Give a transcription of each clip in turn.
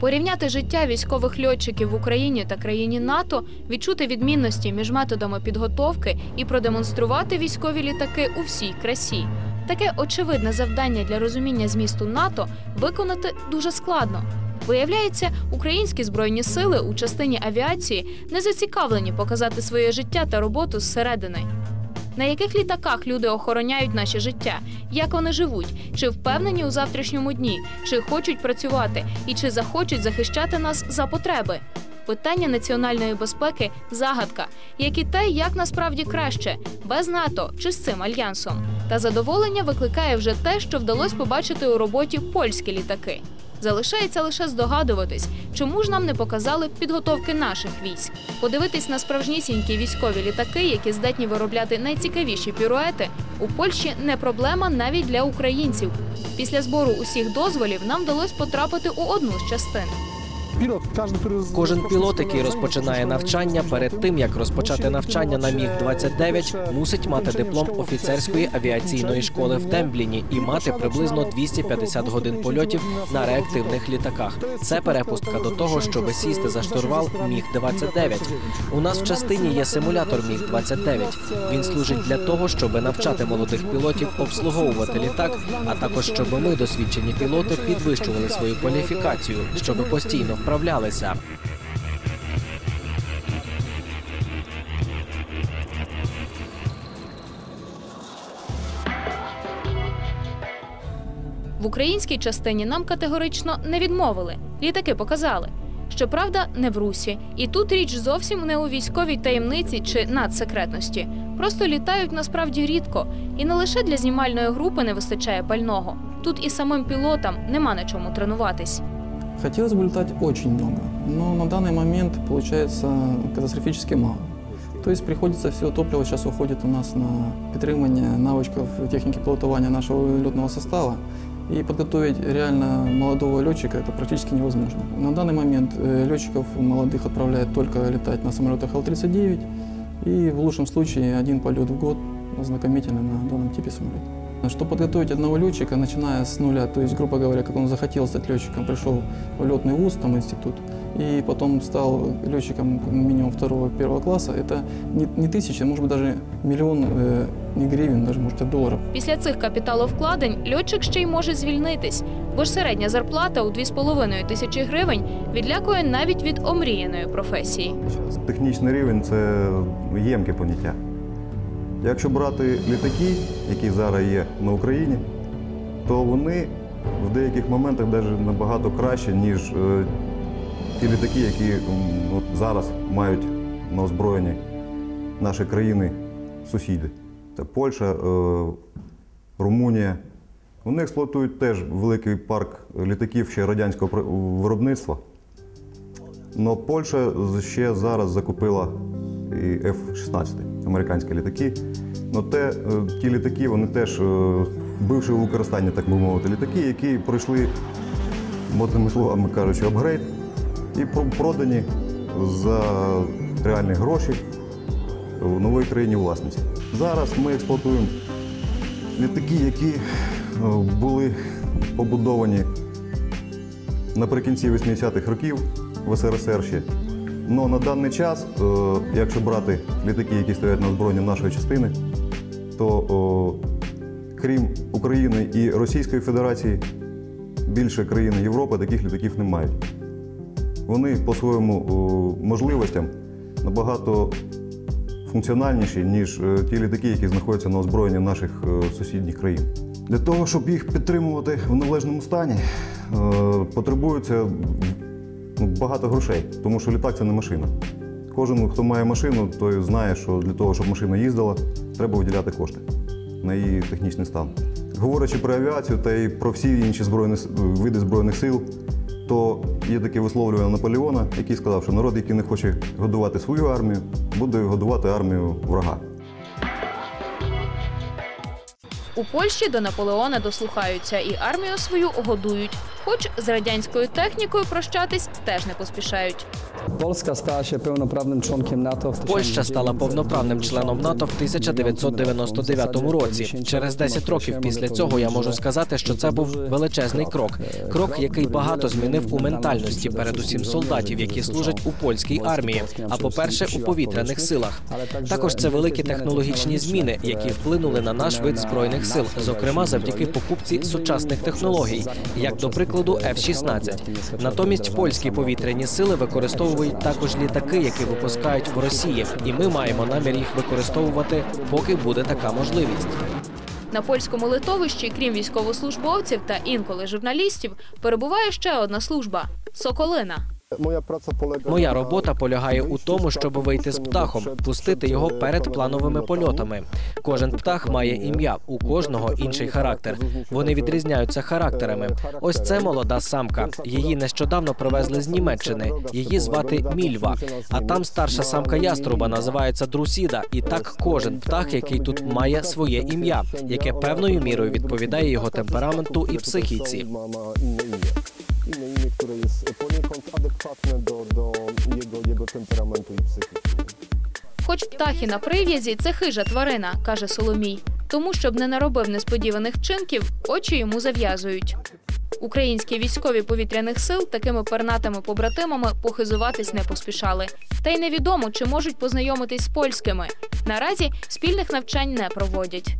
Порівняти життя військових льотчиків в Україні та країні НАТО, відчути відмінності між методами підготовки і продемонструвати військові літаки у всій красі. Таке очевидне завдання для розуміння змісту НАТО виконати дуже складно. Виявляється, українські збройні сили у частині авіації не зацікавлені показати своє життя та роботу зсередини. На яких літаках люди охороняють наше життя, як вони живуть, чи впевнені у завтрашньому дні, чи хочуть працювати і чи захочуть захищати нас за потреби. Питання національної безпеки загадка, як і те, як насправді краще без НАТО чи з цим альянсом. Та задоволення викликає вже те, що вдалося побачити у роботі польські літаки. Залишається лише здогадуватись, чому ж нам не показали підготовки наших військ, подивитись на справжнісінькі військові літаки, які здатні виробляти найцікавіші піруети. У Польщі не проблема навіть для українців. Після збору усіх дозволів нам вдалося потрапити у одну з частин. Кожен пілот, який розпочинає навчання, перед тим як розпочати навчання на міг 29 мусить мати диплом офіцерської авіаційної школи в Тембліні і мати приблизно 250 годин польотів на реактивних літаках. Це перепустка до того, щоб сісти за штурвал міг 29 У нас в частині є симулятор міг 29 Він служить для того, щоб навчати молодих пілотів обслуговувати літак, а також щоб ми, досвідчені пілоти, підвищували свою кваліфікацію, щоб постійно вправлялися. В українській частині нам категорично не відмовили. Літаки показали. Щоправда, не в русі. І тут річ зовсім не у військовій таємниці чи надсекретності. Просто літають насправді рідко, і не лише для знімальної групи не вистачає пального. Тут і самим пілотам нема на чому тренуватись. Хотелось бы летать очень много, но на данный момент получается катастрофически мало. То есть приходится все топливо сейчас уходит у нас на підтримання навичків техніки пілотування нашего летного состава. И подготовить реально молодого летчика это практически невозможно. На данный момент э, летчиков молодых отправляют только летать на самолетах Л-39 и в лучшем случае один полет в год ознакомительно на данном типе самолета. Чтобы подготовить одного летчика, начиная с нуля, то есть, грубо говоря, как он захотел стать летчиком, пришел в летный вуз, там институт, и потом стал летчиком минимум второго, первого класса, это не, не тысяча, может быть, даже миллион э, не гривен, даже, может, а долларов. Після цих капіталовкладень льотчик ще й може звільнитись, бо ж середня зарплата у 2,5 тисячі гривень відлякує навіть від омріяної професії. Технічний рівень це ємке поняття. Якщо брати літаки, які зараз є на Україні, то вони в деяких моментах навіть набагато краще, ніж е, ті літаки, які зараз мають на озброєнні наші країни сусіди. Це Польща, е, Румунія. Вони експлуатують теж великий парк літаків ще радянського виробництва. Но Польща ще зараз закупила і F-16 американські літаки. Но те, е, ті літаки, вони теж е, бивши у використання, так би мовити, літаки, які пройшли, модними словами кажучи, апгрейд і продані за реальні гроші в новій країні власниці. Зараз ми експлуатуємо літаки, які е, були побудовані наприкінці 80-х років в СРСР ще. Но на даний час, якщо брати літаки, які стоять на озброєнні нашої частини, то крім України і Російської Федерації, більше країн Європи таких літаків не мають. Вони по своєму можливостям набагато функціональніші, ніж е, ті літаки, які знаходяться на озброєнні наших е, сусідніх країн. Для того, щоб їх підтримувати в належному стані, е, потребується ну, багато грошей, тому що літак це не машина. Кожен, хто має машину, той знає, що для того, щоб машина їздила, треба виділяти кошти на її технічний стан. Говорячи про авіацію та й про всі інші збройні види збройних сил, то є таке висловлювання Наполеона, який сказав, що народ, який не хоче годувати свою армію, буде годувати армію врага. У Польщі до Наполеона дослухаються і армію свою годують, Хоч з радянською технікою прощатись теж не поспішають. Polska stała się pełnoprawnym członkiem NATO w Польща стала повноправним членом НАТО в 1999 році. Через 10 років після цього я можу сказати, що це був величезний крок. Крок, який багато змінив у ментальності, передусім солдатів, які служать у польській армії, а по-перше, у повітряних силах. Також це великі технологічні зміни, які вплинули на наш вид збройних сил, зокрема завдяки покупці сучасних технологій, як до прикладу F-16. Натомість польські повітряні сили використовують також літаки, які випускають в Росії, і ми маємо намір їх використовувати, поки буде така можливість. На польському литовищі, крім військовослужбовців та інколи журналістів, перебуває ще одна служба Соколина. Моя праця полягає Моя робота полягає у тому, щоб вийти з птахом, пустити його перед плановими польотами. Кожен птах має ім'я, у кожного інший характер. Вони відрізняються характерами. Ось це молода самка. Її нещодавно привезли з Німеччини. Її звати Мільва. А там старша самка яструба називається Друсіда. І так кожен птах, який тут має своє ім'я, яке певною мірою відповідає його темпераменту і психіці. Inne imię. Które jest poniekąd adekwatne do, do jego, jego temperamentu i psychiki. Хоч птахи на прив'язі це хижа тварина, каже Соломій. Тому, щоб не наробив несподіваних вчинків, очі йому зав'язують. Українські військові повітряних сил такими пернатими побратимами похизуватись не поспішали. Та й невідомо, чи можуть познайомитись з польськими. Наразі спільних навчань не проводять.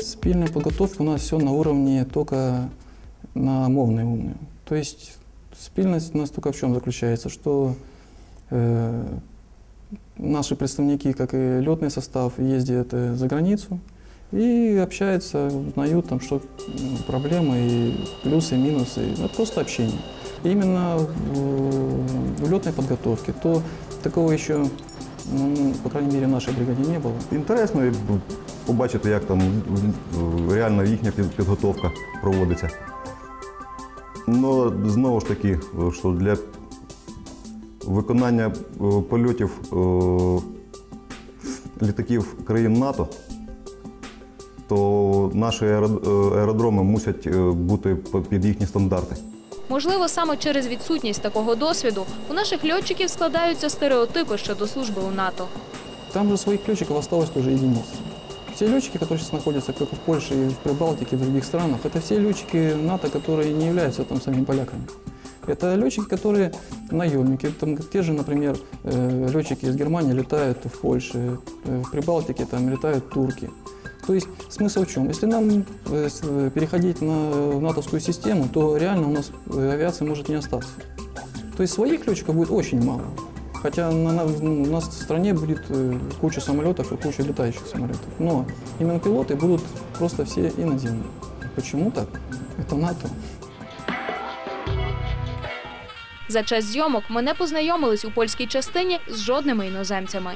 Спильная подготовка у нас все на уровне только на мовной умной. То есть спильность у нас только в чем заключается, что э, наши представники, как и летный состав, ездят э, за границу и общаются, узнают там, что м, проблемы, и плюсы, и минусы. Ну, Это просто общение. И именно в, в летной подготовке, то такого еще, ну, по крайней мере, в нашей бригаде не было. Інтересно і побачити, як там е, реально їхня під- підготовка проводиться. Ну, знову ж таки, що для виконання е, польотів е, літаків країн НАТО, то наші е, аеродроми мусять бути під їхні стандарти. Можливо, саме через відсутність такого досвіду у наших льотчиків складаються стереотипи щодо служби у НАТО. Там же своих летчиков осталось тоже единицы. Те летчики, которые сейчас находятся как в Польше и в Прибалтике, в других странах, это все летчики НАТО, которые не являются там самими поляками. Это летчики, которые наемники. Там те же, например, э, летчики из Германии летают в Польше, э, в Прибалтике там летают турки. То есть смысл в чем? Если нам э, переходить на натовскую систему, то реально у нас авиации может не остаться. То есть своих летчиков будет очень мало. Хотя на, на- ну, у нас в стране будет э, куча самолетов и куча летающих самолетов. Но именно пилоты будут просто все иноземные. Почему так? Это НАТО. За час зйомок ми не познайомились у польській частині з жодними іноземцями.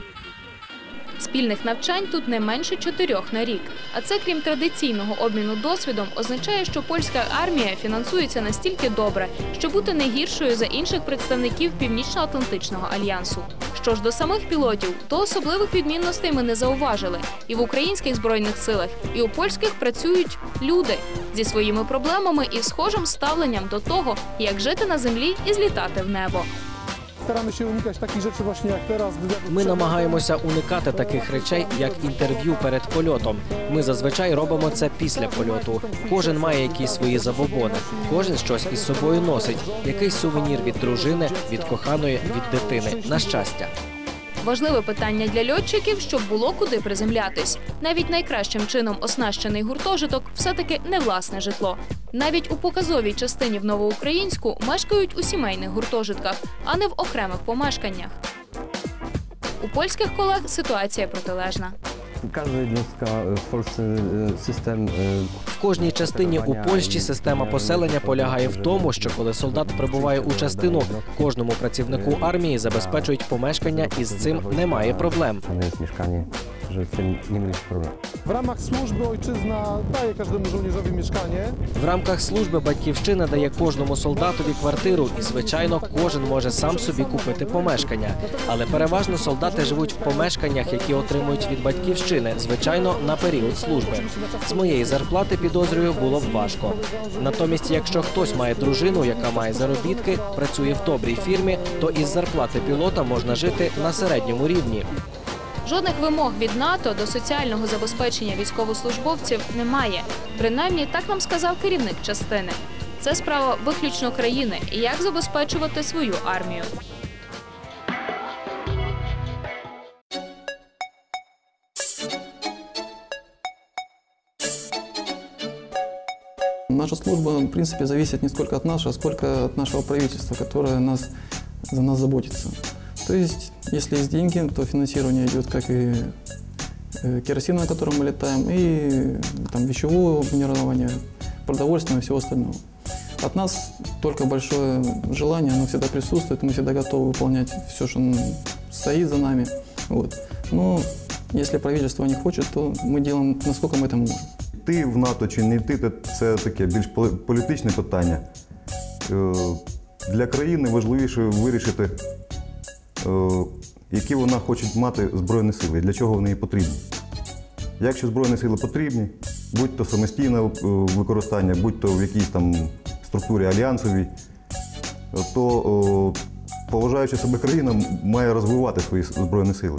Спільних навчань тут не менше чотирьох на рік. А це, крім традиційного обміну досвідом, означає, що польська армія фінансується настільки добре, що бути не гіршою за інших представників Північно-Атлантичного альянсу. Що ж до самих пілотів, то особливих відмінностей ми не зауважили. І в українських збройних силах, і у польських працюють люди зі своїми проблемами і схожим ставленням до того, як жити на землі і злітати в небо. Staramy się unikać takich rzeczy właśnie jak teraz. Ми намагаємося уникати таких речей, як інтерв'ю перед польотом. Ми зазвичай робимо це після польоту. Кожен має якісь свої забобони, кожен щось із собою носить, якийсь сувенір від дружини, від коханої, від дитини. На щастя. Важливе питання для льотчиків, щоб було куди приземлятись. Навіть найкращим чином оснащений гуртожиток все-таки не власне житло. Навіть у показовій частині в Новоукраїнську мешкають у сімейних гуртожитках, а не в окремих помешканнях. У польських колег ситуація протилежна. Polsce e, e, В кожній частині у Польщі система поселення полягає в тому, що коли солдат прибуває у частину, кожному працівнику армії забезпечують помешкання, і з цим немає проблем. Że tym nie mieliśmy problemu. W ramach służby ojczyzna daje każdemu żołnierzowi mieszkanie. В рамках служби батьківщина дає кожному солдатові квартиру, і звичайно, кожен може сам собі купити помешкання. Але переважно солдати живуть в помешканнях, які отримують від батьківщини, звичайно, на період служби. З моєї зарплати підозрюю було б важко. Натомість, якщо хтось має дружину, яка має заробітки, працює в добрій фірмі, то із зарплати пілота можна жити на середньому рівні. Жодних вимог від НАТО до соціального забезпечення військовослужбовців немає. Принаймні, так нам сказав керівник частини. Це справа виключно країни і як забезпечувати свою армію. Наша служба, в принципе, зависит не столько от а сколько от нашего правительства, которое нас, за нас заботится. То есть, если есть деньги, то финансирование идет как и э, керосин, на котором мы летаем, и там вещевое минирование, продовольственное и всего остального. От нас только большое желание, оно всегда присутствует, мы всегда готовы выполнять все, что м, стоит за нами. Вот. Но если правительство не хочет, то мы делаем, насколько мы это можем. Йти в НАТО чи не йти, це таке більш поли- політичне питання. Е, Для країни важливіше вирішити, е, які вона хоче мати Збройні сили, і для чого вони їй потрібні. Якщо Збройні сили потрібні, будь то самостійне е, використання, будь то в якійсь там структурі альянсовій, е, то е, поважаючи себе країна має розвивати свої Збройні сили.